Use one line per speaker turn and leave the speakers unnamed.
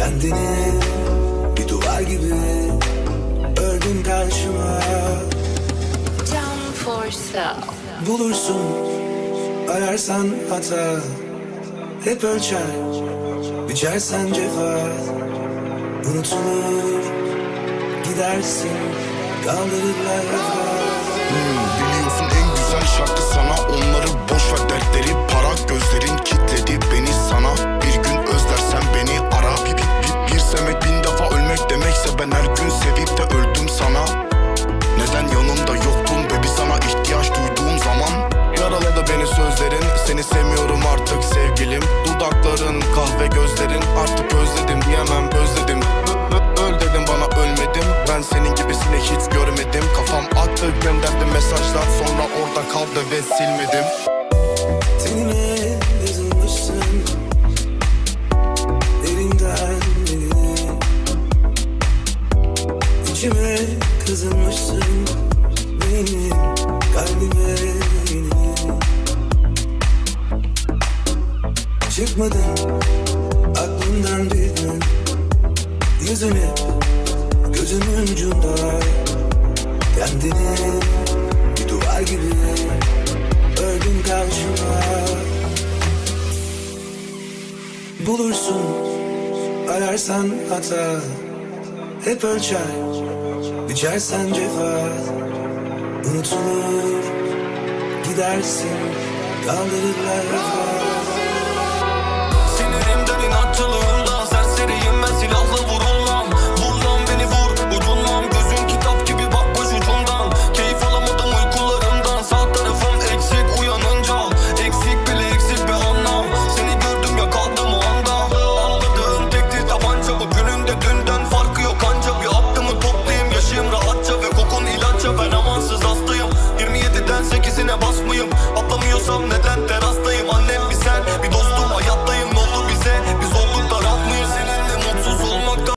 Kendini bir duvar gibi ördün karşıma.
Down for self
Bulursun ararsan hata. Hep ölçer biçersen cefa. Unutulur gidersin
kaldırıp her hmm. da ve silmedim.
Tenime yazılmışsın Derinden derine İçime kazınmışsın Beynin kalbime yine. Çıkmadın aklımdan birden Yüzün hep gözümün ucunda. Kendini Rüzgar gibi ördüm karşıma. Bulursun ararsan hata. Hep ölçer biçersen cefa. Unutulur gidersin kaldırırlar rafa